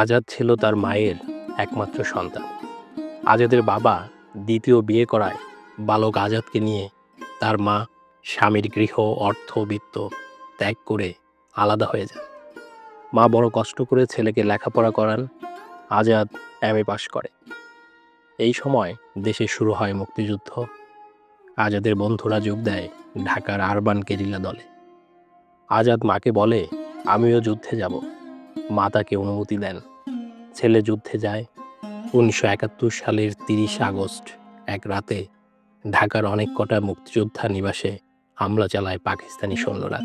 আজাদ ছিল তার মায়ের একমাত্র সন্তান। আজাদের বাবা দ্বিতীয় বিয়ে করায় বালক আজাদকে নিয়ে তার মা স্বামীর গৃহ, অর্থ, বিত্ত ত্যাগ করে আলাদা হয়ে যান। মা বড় কষ্ট করে ছেলেকে লেখাপড়া করান, আজাদ এম এ পাশ করে। এই সময় দেশে শুরু হয় মুক্তিযুদ্ধ। আজাদের বন্ধুরা যোগ দেয় ঢাকার আরবান কেরিলা দলে। আজাদ মাকে বলে, আমিও যুদ্ধে যাব। মা তাকে অনুমতি দেন। ছেলে যুদ্ধে যায়। উনিশশো একাত্তর সালের তিরিশ আগস্ট, এক রাতে ঢাকার অনেক কটা মুক্তিযোদ্ধা নিবাসে হামলা চালায় পাকিস্তানি সৈন্যরা।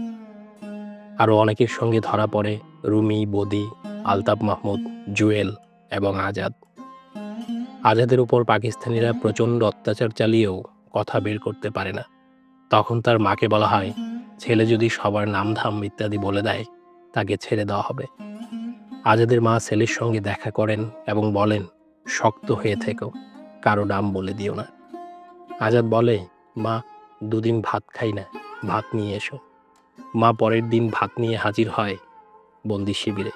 আরও অনেকের সঙ্গে ধরা পড়ে রুমি, বদি, আলতাফ মাহমুদ, জুয়েল এবং আজাদ। আজাদের উপর পাকিস্তানিরা প্রচণ্ড অত্যাচার চালিয়েও কথা বের করতে পারে না। তখন তার মাকে বলা হয়, ছেলে যদি সবার নাম ধাম ইত্যাদি বলে দেয়, তাকে ছেড়ে দেওয়া হবে। আজাদের মা ছেলের সঙ্গে দেখা করেন এবং বলেন, শক্ত হয়ে থেকো, কারও নাম বলে দিও না। আজাদ বলে, মা, দুদিন ভাত খাই না, ভাত নিয়ে এসো। মা পরের দিন ভাত নিয়ে হাজির হয় বন্দি শিবিরে।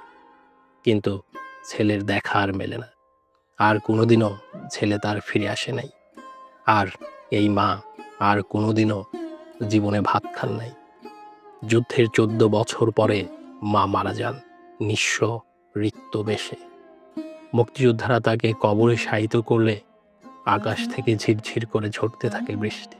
কিন্তু ছেলের দেখা আর মেলে না। আর কোনোদিনও ছেলে তার ফিরে আসে নাই। আর এই মা আর কোনোদিনও জীবনে ভাত খান নাই। যুদ্ধের চোদ্দ বছর পরে মা মারা যান, নিঃস্ব রিক্ত বেশে। মুক্তিযোদ্ধারা তাকে কবরে শায়িত করলে আকাশ থেকে ঝিরঝির করে ঝরতে থাকে বৃষ্টি।